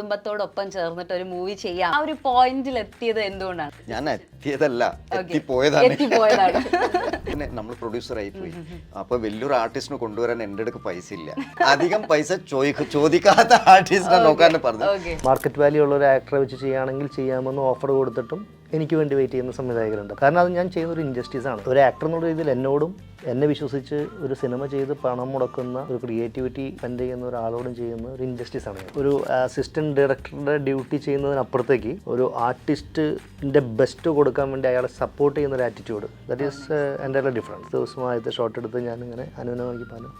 കുടുംബത്തോടൊപ്പം ചേർന്നിട്ട് ഒരു മൂവി ചെയ്യാം. ആ ഒരു പോയിന്റിൽ എത്തിയത് എന്തുകൊണ്ടാണ്? ഞാൻ എത്തിയതല്ല എത്തിപ്പോയതാണ്. പിന്നെ നമ്മൾ പ്രൊഡ്യൂസർ ആയി പോയി. അപ്പൊ വലിയൊരു ആർട്ടിസ്റ്റിനെ കൊണ്ടുവരാൻ എന്റെ അടുക്ക് പൈസ ഇല്ല. അധികം പൈസ ചോദിക്കാത്ത ആർട്ടിസ്റ്റിനെ നോക്കാൻ പറഞ്ഞു. മാർക്കറ്റ് വാല്യൂ ഉള്ള ഒരു ആക്ടറെ വെച്ച് ചെയ്യുകയാണെങ്കിൽ ചെയ്യാമെന്ന് ഓഫർ കൊടുത്തിട്ടും എനിക്ക് വേണ്ടി വെയിറ്റ് ചെയ്യുന്ന സംവിധായകരുണ്ട്. കാരണം അത് ഞാൻ ചെയ്യുന്ന ഒരു ഇൻജസ്റ്റിസ് ആണ്. ഒരു ആക്ടർ എന്നുള്ള രീതിയിൽ എന്നോടും എന്നെ വിശ്വസിച്ച് ഒരു സിനിമ ചെയ്ത് പണം മുടക്കുന്ന ഒരു ക്രിയേറ്റിവിറ്റി സ്പെൻഡ് ചെയ്യുന്ന ഒരാളോടും ചെയ്യുന്ന ഒരു ഇൻജസ്റ്റിസ് ആണ് ഒരു അസിസ്റ്റന്റ് ഡയറക്ടറുടെ ഡ്യൂട്ടി ചെയ്യുന്നതിനപ്പുറത്തേക്ക് ഒരു ആർട്ടിസ്റ്റിന്റെ ബെസ്റ്റ് കൊടുക്കാൻ വേണ്ടി അയാളെ സപ്പോർട്ട് ചെയ്യുന്ന ഒരു ആറ്റിറ്റ്യൂഡ് ദാറ്റ് ഈസ് എന്റെ ഡിഫറൻസ് ദിവസമായിട്ട് ഷോട്ട് എടുത്ത് ഞാനിങ്ങനെ അനുനോക്കി പാലും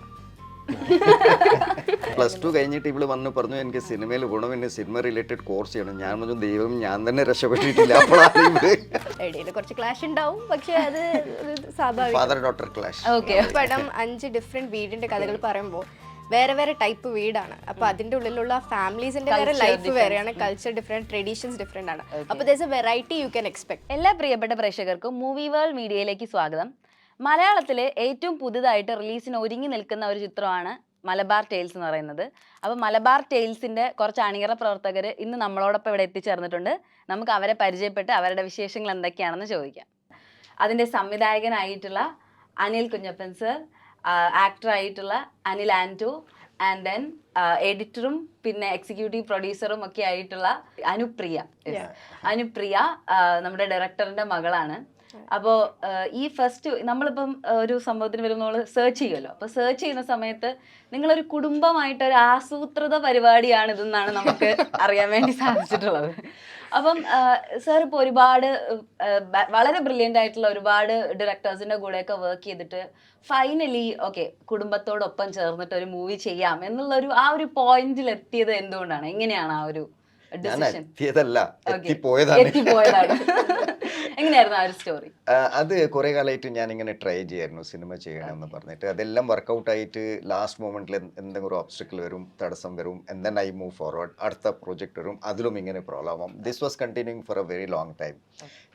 പ്ലസ് ടു കഴിഞ്ഞിട്ട് ഇവൾ വന്ന് പറഞ്ഞു എനിക്ക് സിനിമയിൽ ഗുണം എന്നെ സിനിമ റിലേറ്റഡ് കോഴ്സ് ചെയ്യണം. ഞാൻ പറഞ്ഞു ദൈവം ഞാൻ തന്നെ രക്ഷപ്പെട്ടിട്ടില്ല. അപ്പോഴാണ് ഇടയിൽ കുറച്ച് ക്ലാഷ് ഉണ്ടാവും പക്ഷെ അത് സ്വാഭാവിക. ഫാദർ ഡോട്ടർ ക്ലാഷ് ഓക്കെ പടം അഞ്ച് ഡിഫറെന്റ് വീടിന്റെ കഥകൾ പറയുമ്പോൾ വേറെ വേറെ ടൈപ്പ് വീടാണ്. അപ്പൊ അതിന്റെ ഉള്ളിലുള്ള ഫാമിലീസിന്റെ വേറെ ലൈഫ് വേറെയാണ് കൾച്ചർ ഡിഫറെന്റ് ട്രഡീഷൻസ് ഡിഫറെന്റ് ആണ്. അപ്പൊ a variety you can expect എല്ലാ പ്രിയപ്പെട്ട പ്രേക്ഷകർക്കും മൂവി വേൾഡ് മീഡിയയിലേക്ക് സ്വാഗതം. മലയാളത്തിലെ ഏറ്റവും പുതുതായിട്ട് റിലീസിന് ഒരുങ്ങി നിൽക്കുന്ന ഒരു ചിത്രമാണ് മലബാർ ടെയിൽസ് എന്ന് പറയുന്നത്. അപ്പോൾ മലബാർ ടെയിൽസിന്റെ കുറച്ച് അണിയറ പ്രവർത്തകർ ഇന്ന് നമ്മളോടൊപ്പം ഇവിടെ എത്തിച്ചേർന്നിട്ടുണ്ട്. നമുക്ക് അവരെ പരിചയപ്പെട്ട് അവരുടെ വിശേഷങ്ങൾ എന്തൊക്കെയാണെന്ന് ചോദിക്കാം. അതിന്റെ സംവിധായകനായിട്ടുള്ള അനിൽ കുഞ്ഞപ്പൻ സർ ആക്ടറായിട്ടുള്ള അനിൽ ആന്റു ആൻഡ് ദെൻ എഡിറ്ററും പിന്നെ എക്സിക്യൂട്ടീവ് പ്രൊഡ്യൂസറും ഒക്കെ ആയിട്ടുള്ള അനുപ്രിയ. അനുപ്രിയ നമ്മുടെ ഡയറക്ടറിന്റെ മകളാണ്. അപ്പോൾ ഈ ഫസ്റ്റ് നമ്മളിപ്പം ഒരു സംഭവത്തിന് വരുമ്പോൾ നമ്മൾ സെർച്ച് ചെയ്യുമല്ലോ അപ്പോൾ സെർച്ച് ചെയ്യുന്ന സമയത്ത് നിങ്ങളൊരു കുടുംബമായിട്ട് ഒരു ആസൂത്രിത പരിപാടിയാണ് ഇതെന്നാണ് നമുക്ക് അറിയാൻ വേണ്ടി സാധിച്ചിട്ടുള്ളത്. അപ്പം സാർ ഇപ്പോൾ ഒരുപാട് വളരെ ബ്രില്യന്റ് ആയിട്ടുള്ള ഒരുപാട് ഡയറക്ടേഴ്സിന്റെ കൂടെയൊക്കെ വർക്ക് ചെയ്തിട്ട് ഫൈനലി ഓക്കെ കുടുംബത്തോടൊപ്പം ചേർന്നിട്ട് ഒരു മൂവി ചെയ്യാം എന്നുള്ള ഒരു ആ ഒരു പോയിന്റിൽ എത്തിയത് എന്തുകൊണ്ടാണ്? എങ്ങനെയാണ് ആ ഒരു എത്തിയതല്ല. എത്തിപ്പോയതാണ്. എങ്ങനെയായിരുന്നു ആ ഒരു സ്റ്റോറി അത് കുറെ കാലമായിട്ട് ഞാൻ ഇങ്ങനെ ട്രൈ ചെയ്യായിരുന്നു സിനിമ ചെയ്യണമെന്ന് പറഞ്ഞിട്ട്. അതെല്ലാം വർക്കൗട്ട് ആയിട്ട് ലാസ്റ്റ് മൊമെന്റിൽ എന്തെങ്കിലും ഒരു ഓബ്സ്റ്റക്കിൾ വരും തടസ്സം വരും and then I move forward അടുത്ത പ്രോജക്റ്റ് വരും അതിലും ഇങ്ങനെ പ്രോബ്ലം ആവും this was continuing for a very long time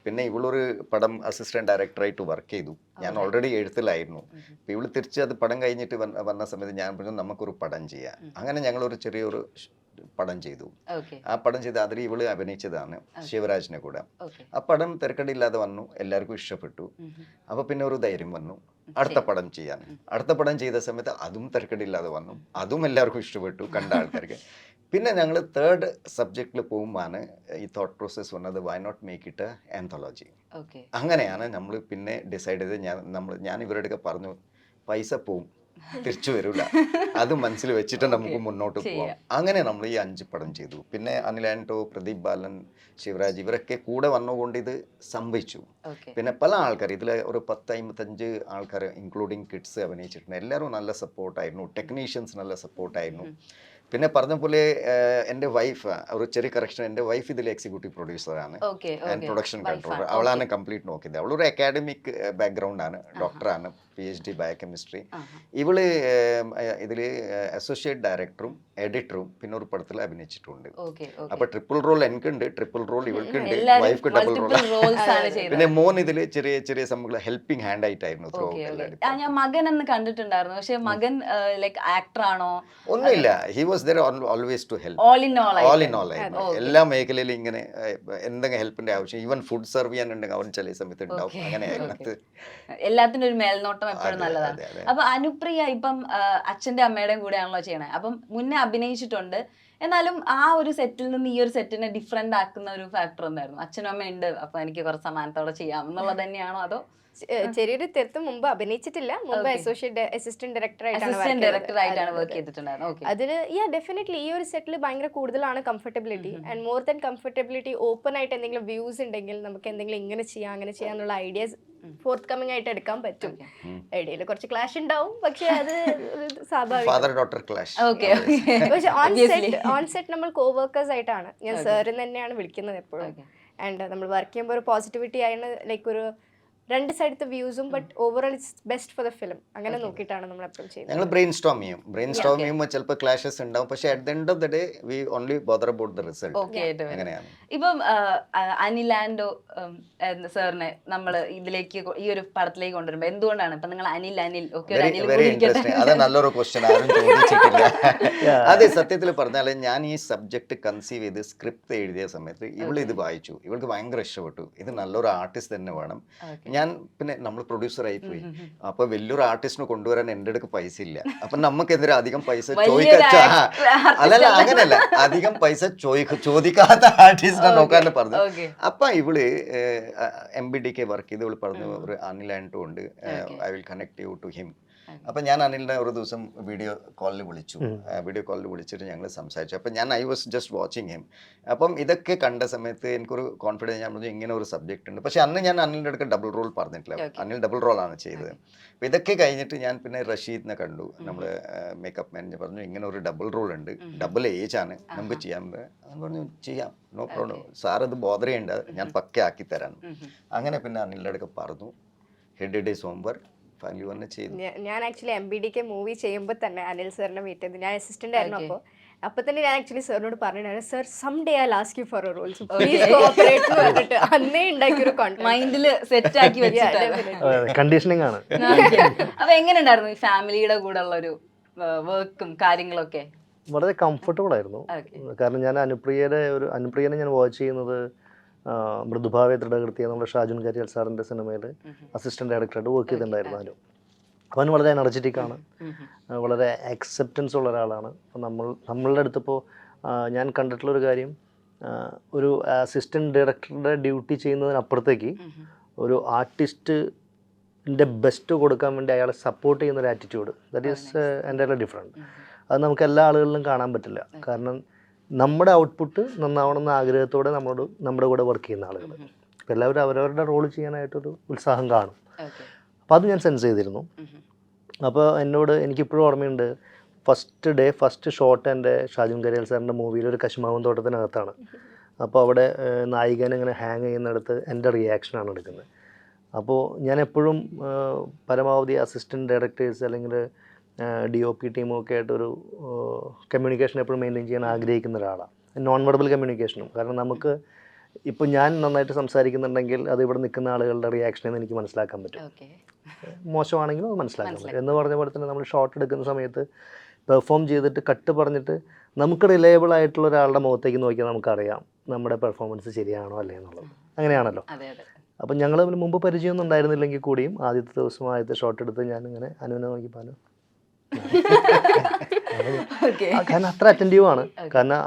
പിന്നെ ഇവളൊരു പടം അസിസ്റ്റന്റ് ഡയറക്ടറായിട്ട് വർക്ക് ചെയ്തു. ഞാൻ ഓൾറെഡി എഴുത്തിലായിരുന്നു. അപ്പോൾ ഇവൾ തിരിച്ച് അത് പടം കഴിഞ്ഞിട്ട് വന്ന സമയത്ത് ഞാൻ പറഞ്ഞു നമുക്കൊരു പടം ചെയ്യാം. അങ്ങനെ ഞങ്ങളൊരു ചെറിയൊരു പടം ചെയ്തു. ആ പടം ചെയ്ത് അതിൽ ഇവൾ അഭിനയിച്ചതാണ് ശിവരാജിനെ കൂടെ. ആ പടം തിരക്കടില്ലാതെ വന്നു. എല്ലാവർക്കും ഇഷ്ടപ്പെട്ടു. അപ്പൊ പിന്നെ ഒരു ധൈര്യം വന്നു. അടുത്ത പടം ചെയ്യാൻ. അടുത്ത പടം ചെയ്ത സമയത്ത് അതും തിരക്കടില്ലാതെ വന്നു. അതും എല്ലാവർക്കും ഇഷ്ടപ്പെട്ടു കണ്ട ആൾക്കാർക്ക്. പിന്നെ ഞങ്ങൾ തേർഡ് സബ്ജക്റ്റിൽ പോകുമ്പോഴാണ് ഈ തോട്ട് പ്രോസസ്സ് വന്നത് why not make it anthology അങ്ങനെയാണ് നമ്മൾ പിന്നെ ഡിസൈഡ് ചെയ്ത് ഞാൻ നമ്മൾ ഞാൻ ഇവരുടെയൊക്കെ പറഞ്ഞു. പൈസ പോവും. തിരിച്ചു വരില്ല അത് മനസ്സിൽ വെച്ചിട്ട് നമുക്ക് മുന്നോട്ട് പോവാം. അങ്ങനെ നമ്മൾ ഈ അഞ്ച് പടം ചെയ്തു. പിന്നെ അനിൽ ആന്റോ പ്രദീപ് ബാലൻ ശിവരാജ് ഇവരൊക്കെ കൂടെ വന്നുകൊണ്ട് ഇത് സംഭവിച്ചു. പിന്നെ പല ആൾക്കാർ ഇതിൽ ഒരു പത്ത് അമ്പത്തഞ്ച് ആൾക്കാർ ഇൻക്ലൂഡിങ് കിഡ്സ് അഭിനയിച്ചിട്ടുണ്ട്. എല്ലാവരും നല്ല സപ്പോർട്ടായിരുന്നു ടെക്നീഷ്യൻസ് നല്ല സപ്പോർട്ടായിരുന്നു പിന്നെ പറഞ്ഞ പോലെ എന്റെ വൈഫ് ഒരു ചെറിയ കറക്ഷൻ എന്റെ വൈഫ് ഇതിലെ എക്സിക്യൂട്ടീവ് പ്രൊഡ്യൂസറാണ് ആൻഡ് പ്രൊഡക്ഷൻ കൺട്രോളർ അവളാണ് കംപ്ലീറ്റ് നോക്കിയത്. അവളൊരു അക്കാഡമിക് ബാക്ക്ഗ്രൗണ്ടാണ് ആണ്. ഡോക്ടറാണ് പി എച്ച് ഡി ബയോകെമിസ്ട്രി ഇവൾ ഇതിൽ അസോസിയേറ്റ് ഡയറക്ടറും എഡിറ്ററും പിന്നെ ഒരു പടത്തിൽ അഭിനയിച്ചിട്ടുണ്ട്. അപ്പൊ ട്രിപ്പിൾ റോൾ എനിക്കുണ്ട്. ട്രിപ്പിൾ റോൾ ഇവൾക്കുണ്ട്. വൈഫ്ക്ക് ഡബിൾ റോൾ പിന്നെ മോൻ ഇതിൽ ചെറിയ ചെറിയ സംഭവങ്ങൾ ഹെൽപ്പിംഗ് ഹാൻഡ് ആയിട്ടായിരുന്നു ഞാൻ മകൻ എന്ന് കണ്ടിട്ടുണ്ടായിരുന്നു. പക്ഷേ മകൻ ലൈക് ആക്ടർ ആണോ? ഒന്നുമില്ല. He was there always to help all in all all in all ആയിരുന്നു. എല്ലാ മേഖലയിലും ഇങ്ങനെ എന്തെങ്കിലും ഹെൽപ്പിന്റെ ആവശ്യം. ഈവൻ ഫുഡ് സെർവ് ചെയ്യാനുണ്ടെങ്കിൽ അവൻ ചില സമയത്ത് ഉണ്ടാവും. അത്. എല്ലാത്തിനും ഒരു മേൽനോട്ടം എപ്പോഴും നല്ലതാണ്. അപ്പൊ അനുപ്രിയ ഇപ്പം അച്ഛന്റെ അമ്മയുടെയും കൂടെയാണല്ലോ ചെയ്യണേ. അപ്പം മുന്നേ അഭിനയിച്ചിട്ടുണ്ട്. എന്നാലും ആ ഒരു സെറ്റിൽ നിന്ന് ഈ ഒരു സെറ്റിനെ ഡിഫറെന്റ് ആക്കുന്ന ഒരു ഫാക്ടർ എന്തായിരുന്നു അച്ഛനും അമ്മയും ഉണ്ട്. അപ്പൊ എനിക്ക് കുറച്ച് സമാനത്തോടെ ചെയ്യാം. എന്നുള്ളത് തന്നെയാണോ അതോ ചെറിയൊരു തെരത്ത് മുമ്പ് അഭിനയിച്ചിട്ടില്ല. മുമ്പ്. അസോസിയേറ്റ് അസിസ്റ്റന്റ് ഡയറക്ടർ ആയിട്ടാണ് ഡയറക്ടർ ആയിട്ടാണ് വർക്ക് ചെയ്തിട്ടുണ്ടായിരുന്നത്. അതിൽ യാ ഡെഫിനറ്റ്ലി ഈ ഒരു സെറ്റിൽ ഭയങ്കര കൂടുതലാണ് comfortability and more than comfortability open ആയിട്ട് എന്തെങ്കിലും വ്യൂസ് ഉണ്ടെങ്കിൽ നമുക്ക് എന്തെങ്കിലും ഇങ്ങനെ ചെയ്യാം അങ്ങനെ ചെയ്യാം എന്നുള്ള ഐഡിയാസ് ഫോർത്ത് കമ്മിങ് ആയിട്ട് എടുക്കാൻ പറ്റും. ഇടയിൽ കുറച്ച് ക്ലാഷ് ഉണ്ടാവും പക്ഷെ അത് സ്വാഭാവികം. ഫാദർ ഡോട്ടർ ക്ലാഷ് ഓക്കെ പക്ഷെ ഓൺ സെറ്റ് ഓൺ സെറ്റ് നമ്മൾ കോവർക്കേഴ്സ് ആയിട്ടാണ്. ഞാൻ സാറിന് തന്നെയാണ് വിളിക്കുന്നത് എപ്പോഴും. ആൻഡ് നമ്മൾ വർക്ക് ചെയ്യുമ്പോൾ ഒരു പോസിറ്റിവിറ്റി ആയിരുന്നു ലൈക്ക് ഒരു രണ്ട് സൈഡത്തെ വ്യൂസും but overall it's best for the film അങ്ങനെ നോക്കിയിട്ടാണ് നമ്മൾ എപ്പോഴും ചെയ്യുന്നത്. ഞങ്ങൾ ബ്രെയിൻ സ്റ്റോം ചെയ്യും ബ്രെയിൻ സ്റ്റോം ചെയ്യുമ്പോൾ ചിലപ്പോൾ ക്ലാഷസ് ഉണ്ടാവും. പക്ഷേ at the end of the day we only bother about the result. അങ്ങനെയാണ്. ഇപ്പം അനിൽ ആൻഡോ അനിലാൻഡോ സാറിനെ നമ്മൾ ഇതിലേക്ക് ഈ ഒരു പടത്തിലേക്ക് കൊണ്ടുവരുമ്പോൾ എന്തുകൊണ്ടാണ്? ഇപ്പൊ നിങ്ങൾ അനിൽ അനിൽ ഒക്കെ ഒരു വെരി അനിൽ കൂടി ഇരിക്കട്ടെ. ഇൻട്രസ്റ്റിംഗ് അത് നല്ലൊരു ക്വസ്റ്റ്യൻ ആരും ചോദിച്ചിട്ടില്ല. അതെ സത്യത്തിൽ പറഞ്ഞാൽ ഞാൻ ഈ സബ്ജക്ട് കൺസീവ് ചെയ്ത് സ്ക്രിപ്റ്റ് എഴുതിയ സമയത്ത് ഇവൾ ഇത് വായിച്ചു. ഇവൾക്ക് ഭയങ്കര ഇഷ്ടപ്പെട്ടു. ഇത് നല്ലൊരു ആർട്ടിസ്റ്റ് തന്നെ വേണം. Okay. ഞാൻ പിന്നെ നമ്മൾ പ്രൊഡ്യൂസർ ആയി പോയി അപ്പൊ വലിയൊരു ആർട്ടിസ്റ്റിനെ കൊണ്ടുവരാൻ എന്റെ അടുക്ക് പൈസ ഇല്ല. അപ്പൊ നമുക്കെതിരെ അധികം പൈസ ചോദിക്കാ അല്ലല്ല അല്ല. അങ്ങനല്ല അധികം പൈസ ചോദിക്കാത്ത ആർട്ടിസ്റ്റിനെ നോക്കാൻ പറഞ്ഞു. അപ്പൊ ഇവൾ M B D K work ചെയ്ത് ഇവൾ പറഞ്ഞു ഒരു അനിൽ ആൻഡോ ഉണ്ട്. I will connect you to him അപ്പൊ ഞാൻ അനിലിനെ ഒരു ദിവസം വീഡിയോ കോളിൽ വിളിച്ചു. വീഡിയോ കോളിൽ വിളിച്ചിട്ട് ഞങ്ങൾ സംസാരിച്ചു. അപ്പൊ ഞാൻ I was just watching him അപ്പം ഇതൊക്കെ കണ്ട സമയത്ത് എനിക്കൊരു കോൺഫിഡൻസ് ഞാൻ പറഞ്ഞു ഇങ്ങനെ ഒരു സബ്ജക്റ്റ് ഉണ്ട്. പക്ഷെ അന്ന് ഞാൻ അനിലിന്റെ അടുത്ത് ഡബിൾ റോൾ പറഞ്ഞിട്ടില്ല. അനിൽ ഡബിൾ റോൾ ആണ് ചെയ്തത്. അപ്പൊ ഇതൊക്കെ കഴിഞ്ഞിട്ട് ഞാൻ പിന്നെ റഷീദിനെ കണ്ടു. നമ്മൾ മേക്കപ്പ് മാനേജർ പറഞ്ഞു ഇങ്ങനെ ഒരു ഡബിൾ റോൾ ഉണ്ട്. ഡബിൾ ഏജ് ആണ്. നമുക്ക് ചെയ്യാൻ പറഞ്ഞു ചെയ്യാം. നോ പ്രോബ്ലം സാർ അത് ബോധരയുണ്ട് ഞാൻ പക്ക ആക്കി തരാൻ അങ്ങനെ പിന്നെ അനിലിന്റെ അടുത്ത് പറഞ്ഞു. ഹെഡ് ഡേസ് ഹോംവർക്ക് ഫാമിലി വന്ന് ചെയ്തു. ഞാൻ ആക്ച്വലി എം ബി ഡിക്ക് മൂവി ചെയ്യുമ്പോൾ തന്നെ അനിൽ സാറിനെ മീറ്റ് ചെയ്തു. ഞാൻ അസിസ്റ്റന്റ് ആയിരുന്നു അപ്പോൾ അപ്പൊ. തന്നെ ഞാൻ ആക്ച്വലി സാറിനോട് പറഞ്ഞിട്ടുണ്ടായിരുന്നു sir some day I last you for roles please cooperate എന്ന് പറഞ്ഞിട്ട് അന്നേ ഉണ്ടാക്കിയൊരു ഒരു മൈൻഡിൽ സെറ്റ് ആക്കി വെച്ചിട്ടാണ്. കണ്ടീഷനിങ് ആണ്. അപ്പോൾ അപ്പൊ എങ്ങനെ ഉണ്ടായിരുന്നു ഈ ഫാമിലിയുടെ കൂടെ ഉള്ള ഒരു വർക്കും കാര്യങ്ങളൊക്കെ? വളരെ കംഫർട്ടബിൾ ആയിരുന്നു. കാരണം ഞാൻ അനുപ്രിയയുടെ ഒരു അനുപ്രിയനെ ഞാൻ വാച്ച് ചെയ്യുന്നത് മൃദുഭാവെ ദൃഢകൃത്യ നമ്മുടെ ഷാജുൻ കരിയൽ സാറിന്റെ സിനിമയിൽ അസിസ്റ്റന്റ് ഡയറക്ടറായിട്ട് വർക്ക് ചെയ്തിട്ടുണ്ടായിരുന്നു അവനും അവൻ വളരെ എനർജറ്റിക് ആണ്. വളരെ അക്സെപ്റ്റൻസ് ഉള്ള ഒരാളാണ്. അപ്പോൾ നമ്മൾ നമ്മളുടെ അടുത്തിപ്പോൾ ഞാൻ കണ്ടിട്ടുള്ളൊരു കാര്യം ഒരു അസിസ്റ്റന്റ് ഡയറക്ടറുടെ ഡ്യൂട്ടി ചെയ്യുന്നതിനപ്പുറത്തേക്ക് ഒരു ആർട്ടിസ്റ്റിന്റെ ബെസ്റ്റ് കൊടുക്കാൻ വേണ്ടി അയാളെ സപ്പോർട്ട് ചെയ്യുന്ന ഒരു ആറ്റിറ്റ്യൂഡ് ദാറ്റ് ഈസ് എന്റെ ഡിഫറെന്റ് അത് നമുക്ക് എല്ലാ ആളുകളിലും കാണാൻ പറ്റില്ല. കാരണം നമ്മുടെ ഔട്ട്പുട്ട് നന്നാവണമെന്ന ആഗ്രഹത്തോടെ നമ്മളോട് നമ്മുടെ കൂടെ വർക്ക് ചെയ്യുന്ന ആളുകൾ. അപ്പോൾ എല്ലാവരും അവരവരുടെ റോൾ ചെയ്യാനായിട്ടൊരു ഉത്സാഹം കാണും. അപ്പോൾ അത് ഞാൻ സെൻസ് ചെയ്തിരുന്നു. അപ്പോൾ എന്നോട് എനിക്കിപ്പോഴും ഓർമ്മയുണ്ട് ഫസ്റ്റ് ഡേ ഫസ്റ്റ് ഷോട്ട് എന്റെ ഷാജുൻ കരിയൽ സാറിന്റെ മൂവിയിൽ ഒരു കശുമാവൻ തോട്ടത്തിനകത്താണ്. അപ്പോൾ അവിടെ നായികൻ ഇങ്ങനെ ഹാങ് ചെയ്യുന്നിടത്ത് എന്റെ റിയാക്ഷനാണ് എടുക്കുന്നത്. അപ്പോൾ ഞാൻ എപ്പോഴും പരമാവധി അസിസ്റ്റന്റ് ഡയറക്ടേഴ്സ് അല്ലെങ്കിൽ ഡി ഒ പി ടീമും ഒക്കെ ആയിട്ടൊരു കമ്മ്യൂണിക്കേഷൻ എപ്പോഴും മെയിന്റെയിൻ ചെയ്യാൻ ആഗ്രഹിക്കുന്ന ഒരാളാണ് നോൺ വെർബൽ കമ്മ്യൂണിക്കേഷനും കാരണം നമുക്ക് ഇപ്പോൾ ഞാൻ നന്നായിട്ട് സംസാരിക്കുന്നുണ്ടെങ്കിൽ അത് ഇവിടെ നിൽക്കുന്ന ആളുകളുടെ റിയാക്ഷനിൽ നിന്ന് എനിക്ക് മനസ്സിലാക്കാൻ പറ്റും. മോശമാണെങ്കിലും അത് മനസ്സിലാക്കാൻ പറ്റും. എന്ന് പറഞ്ഞ പോലെ തന്നെ നമ്മൾ ഷോട്ട് എടുക്കുന്ന സമയത്ത് പെർഫോം ചെയ്തിട്ട് കട്ട് പറഞ്ഞിട്ട് നമുക്ക് റിലയബിൾ ആയിട്ടുള്ള ഒരാളുടെ മുഖത്തേക്ക് നോക്കിയാൽ നമുക്കറിയാം നമ്മുടെ പെർഫോമൻസ് ശരിയാണോ അല്ലേ എന്നുള്ളത്. അങ്ങനെയാണല്ലോ. അപ്പം ഞങ്ങൾ മുമ്പ് പരിചയമൊന്നും ഉണ്ടായിരുന്നില്ലെങ്കിൽ കൂടിയും ആദ്യത്തെ ദിവസം ആദ്യത്തെ ഷോട്ട് എടുത്ത് ഞാനിങ്ങനെ ഇങ്ങനെ അനുവിനെ ആ, കാരണം അത്ര അറ്റന്റീവ് ആണ്. കാരണം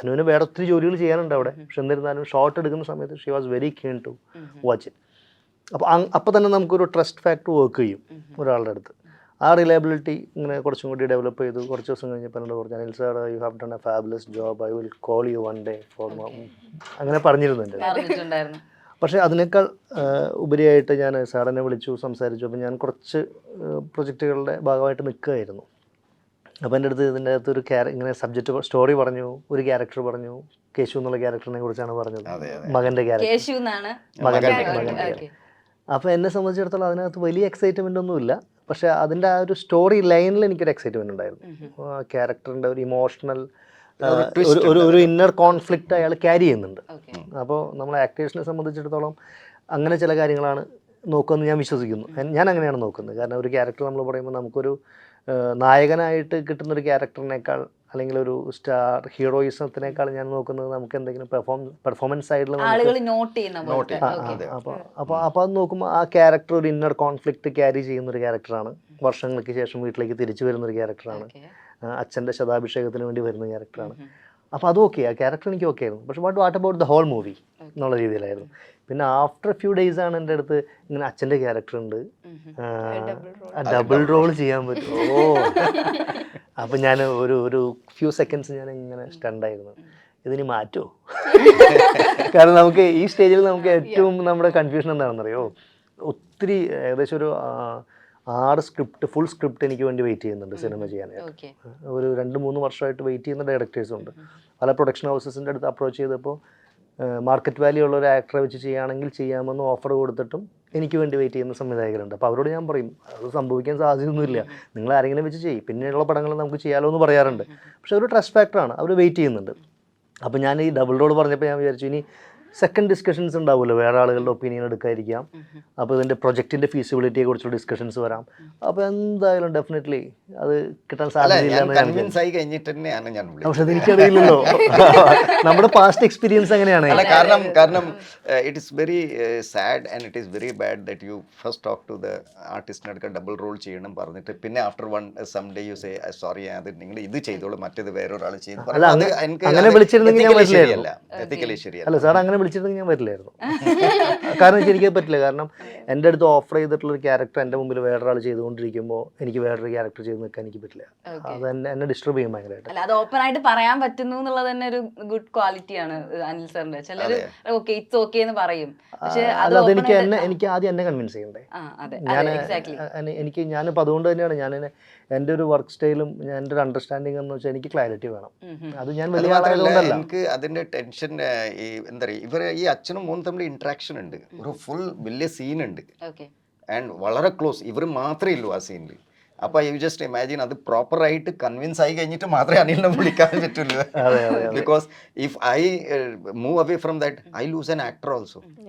അനുവിന് വേറെ ഒത്തിരി ജോലികൾ ചെയ്യാനുണ്ട് അവിടെ. പക്ഷെ എന്നിരുന്നാലും ഷോർട്ട് എടുക്കുന്ന സമയത്ത് she was very keen to watch it അപ്പോൾ അപ്പോൾ തന്നെ നമുക്കൊരു ട്രസ്റ്റ് ഫാക്ടർ വർക്ക് ചെയ്യും ഒരാളുടെ അടുത്ത്. ആ റിലയബിലിറ്റി ഇങ്ങനെ കുറച്ചും കൂടി ഡെവലപ്പ് ചെയ്തു. കുറച്ച് ദിവസം കഴിഞ്ഞപ്പോൾ എന്നോട് പറഞ്ഞു Anil sir you have done a fabulous job I will call you one day for അങ്ങനെ പറഞ്ഞിരുന്നുണ്ട് പക്ഷേ അതിനേക്കാൾ ഉപരിയായിട്ട് ഞാൻ സാറിനെ വിളിച്ചു സംസാരിച്ചു. അപ്പോൾ ഞാൻ കുറച്ച് പ്രൊജക്റ്റുകളുടെ ഭാഗമായിട്ട് നിൽക്കുകയായിരുന്നു. അപ്പോൾ എന്റെ അടുത്ത് ഇതിന്റെ അകത്ത് ഒരു ക്യാര ഇങ്ങനെ സബ്ജക്റ്റ് സ്റ്റോറി പറഞ്ഞു ഒരു ക്യാരക്ടർ പറഞ്ഞു കേശു എന്നുള്ള ക്യാരക്ടറിനെ കുറിച്ചാണ് പറഞ്ഞത്. അതെ, മകന്റെ ക്യാരക്ടർ മകന്റെ അപ്പോൾ എന്നെ സംബന്ധിച്ചിടത്തോളം അതിനകത്ത് വലിയ എക്സൈറ്റ്മെന്റ് ഒന്നുമില്ല പക്ഷേ അതിന്റെ ആ ഒരു സ്റ്റോറി ലൈനിൽ എനിക്കൊരു എക്സൈറ്റ്മെന്റ് ഉണ്ടായിരുന്നു. ആ ക്യാരക്ടറിന്റെ ഒരു ഇമോഷണൽ ഒരു ഒരു ഇന്നർ കോൺഫ്ലിക്റ്റ് അയാൾ ക്യാരി ചെയ്യുന്നുണ്ട്. അപ്പോൾ നമ്മളെ ആക്ടേഴ്സിനെ സംബന്ധിച്ചിടത്തോളം അങ്ങനെ ചില കാര്യങ്ങളാണ് നോക്കുമെന്ന് ഞാൻ വിശ്വസിക്കുന്നു. ഞാൻ- അങ്ങനെയാണ് നോക്കുന്നത്. കാരണം ഒരു ക്യാരക്ടർ നമ്മൾ പറയുമ്പോൾ നമുക്കൊരു നായകനായിട്ട് കിട്ടുന്ന ഒരു ക്യാരക്ടറിനേക്കാൾ അല്ലെങ്കിൽ ഒരു സ്റ്റാർ ഹീറോയിസത്തിനേക്കാൾ ഞാൻ നോക്കുന്നത് നമുക്ക് എന്തെങ്കിലും പെർഫോം പെർഫോമൻസ് സൈഡിൽ. അപ്പോൾ അപ്പോൾ അപ്പോൾ അത്. നോക്കുമ്പോൾ ആ ക്യാരക്ടർ ഒരു ഇന്നർ കോൺഫ്ലിക്റ്റ് ക്യാരി ചെയ്യുന്ന ഒരു ക്യാരക്ടറാണ് വർഷങ്ങൾക്ക് ശേഷം വീട്ടിലേക്ക് തിരിച്ചു വരുന്ന ഒരു ക്യാരക്ടറാണ് അച്ഛന്റെ ശതാഭിഷേകത്തിന് വേണ്ടി വരുന്ന ക്യാരക്ടറാണ് അപ്പോൾ അത് ഓക്കെ ആ ക്യാരക്ടർ എനിക്ക് ഓക്കെ ആയിരുന്നു. പക്ഷെ what what about the whole movie എന്നുള്ള രീതിയിലായിരുന്നു. പിന്നെ ആഫ്റ്റർ ഫ്യൂ ഡേയ്സ് ആണ് എന്റെ അടുത്ത് ഇങ്ങനെ അച്ഛന്റെ ക്യാരക്ടർ ഉണ്ട്. ഡബിൾ റോൾ ചെയ്യാൻ പറ്റും. ഓ. അപ്പം ഞാൻ ഒരു ഒരു ഫ്യൂ സെക്കൻഡ്സ് ഞാൻ ഇങ്ങനെ സ്റ്റണ്ടായിരുന്നു ഇതിന് മാറ്റുമോ കാരണം നമുക്ക് ഈ സ്റ്റേജിൽ നമുക്ക് ഏറ്റവും നമ്മുടെ കൺഫ്യൂഷൻ എന്താണെന്നറിയോ? ഒത്തിരി ഏകദേശം ഒരു ആറ് സ്ക്രിപ്റ്റ് ഫുൾ സ്ക്രിപ്റ്റ് എനിക്ക് വേണ്ടി വെയിറ്റ് ചെയ്യുന്നുണ്ട് സിനിമ ചെയ്യാനായിട്ട്. ഒരു രണ്ട് മൂന്ന് വർഷമായിട്ട് വെയിറ്റ് ചെയ്യുന്ന ഡയറക്ടേഴ്സും ഉണ്ട്. പല പ്രൊഡക്ഷൻ ഹൗസസിന്റെ അടുത്ത് അപ്രോച്ച് ചെയ്തപ്പോൾ മാർക്കറ്റ് വാല്യൂ ഉള്ള ഒരു ആക്ടറെ വെച്ച് ചെയ്യുകയാണെങ്കിൽ ചെയ്യാമെന്ന് ഓഫർ കൊടുത്തിട്ടും എനിക്ക് വേണ്ടി വെയിറ്റ് ചെയ്യുന്ന സംവിധായകരുണ്ട്. അപ്പോൾ അവരോട് ഞാൻ പറയും അത് സംഭവിക്കാൻ സാധ്യതയൊന്നുമില്ല. നിങ്ങൾ ആരെങ്കിലും വെച്ച് ചെയ്യും. പിന്നെയുള്ള പടങ്ങൾ നമുക്ക് ചെയ്യാലോ എന്ന് പറയാറുണ്ട് പക്ഷെ ഒരു ട്രസ്റ്റ് ഫാക്ടറാണ് അവർ വെയിറ്റ് ചെയ്യുന്നുണ്ട്. അപ്പോൾ ഞാൻ ഈ ഡബിൾ റോൾ പറഞ്ഞപ്പോൾ ഞാൻ വിചാരിച്ചു ഇനി സെക്കൻഡ് ഡിസ്കഷൻസ് ഉണ്ടാവുമല്ലോ. വേറെ ആളുകളുടെ ഒപ്പീനിയൻ എടുക്കാതിരിക്കാം. അപ്പോൾ ഇതിന്റെ പ്രൊജക്റ്റിന്റെ ഫീസിബിലിറ്റിയെ കുറിച്ചുള്ള ഡിസ്കഷൻസ് വരാം. അപ്പോൾ എന്തായാലും ഡെഫിനറ്റ്ലി അത് കിട്ടാൻ സാധ്യതയില്ല പക്ഷെ എനിക്കറിയില്ലല്ലോ. നമ്മുടെ പാസ്റ്റ് എക്സ്പീരിയൻസ് അങ്ങനെയാണ് അല്ല കാരണം കാരണം it is very sad and it is very bad that you first talk to the ആർട്ടിസ്റ്റിനെ അടുക്ക ഡബിൾ റോൾ ചെയ്യണം പറഞ്ഞിട്ട് പിന്നെ after one some day you say sorry അത് നിങ്ങൾ ഇത് ചെയ്തോളൂ മറ്റേത് വേറൊരാൾ ചെയ്തു അങ്ങനെ വിളിച്ചിരുന്നെങ്കിൽ ഞാൻ ശരിയല്ല. എത്തിക്കലി ശരിയല്ല. അല്ല സാർ അങ്ങനെ വിളിച്ചിരുന്നെങ്കിൽ ഞാൻ വരില്ലായിരുന്നു. കാരണം വെച്ചാൽ എനിക്ക് പറ്റില്ല. കാരണം എന്റെ അടുത്ത് ഓഫർ ചെയ്തിട്ടുള്ള ഒരു ക്യാരക്ടർ എന്റെ മുമ്പിൽ വേറൊരാൾ ചെയ്തുകൊണ്ടിരിക്കുമ്പോൾ എനിക്ക് വേറൊരു ക്യാരക്ടർ ചെയ്ത് നിൽക്കാൻ എനിക്ക് പറ്റില്ല. അത് എന്നെ എന്നെ ഡിസ്റ്റർബ് ചെയ്യും ഭയങ്കരമായിട്ട് അല്ല അത് ഓപ്പൺ ആയിട്ട് പറയാൻ പറ്റുന്നു എന്നുള്ളത് തന്നെ ഒരു ഗുഡ് ക്വാളിറ്റി ആണ് അനിൽ സാറിന്റെ ചിലർ ഓക്കെ ഇറ്റ്സ് ഓക്കെ എന്ന് പറയും. പക്ഷെ അത് എനിക്ക് എന്നെ എനിക്ക് ആദ്യം എന്നെ കൺവിൻസ് ചെയ്യണ്ടേ? അതെ ഞാൻ എനിക്ക് ഞാനിപ്പോൾ അതുകൊണ്ട് തന്നെയാണ് ഞാൻ എന്റെ ഒരു വർക്ക് സ്റ്റൈലും ഞാൻ എന്റെ ഒരു അണ്ടർസ്റ്റാൻഡിങ് എന്ന് വെച്ചാൽ എനിക്ക് ക്ലാരിറ്റി വേണം. അത് ഞാൻ വലിയ ആളായതുകൊണ്ടല്ല എനിക്ക് അതിന്റെ ടെൻഷൻ ഈ എന്താ പറയുക ഇവർ ഈ അച്ഛനും മോനും തമ്മിൽ ഇൻട്രാക്ഷൻ ഉണ്ട്. ഒരു ഫുൾ വലിയ സീൻ ഉണ്ട്. ആൻഡ് വളരെ ക്ലോസ് ഇവർ മാത്രമേ ഉള്ളൂ ആ സീനിൽ അപ്പൊ യു ജസ്റ്റ് ഇമാജിൻ അത് പ്രോപ്പറായിട്ട് കൺവിൻസ് ആയി കഴിഞ്ഞിട്ട് മാത്രമേ അനിലിനെ വിളിക്കാൻ പറ്റുള്ളൂ. Because if I move away from that I lose an actor also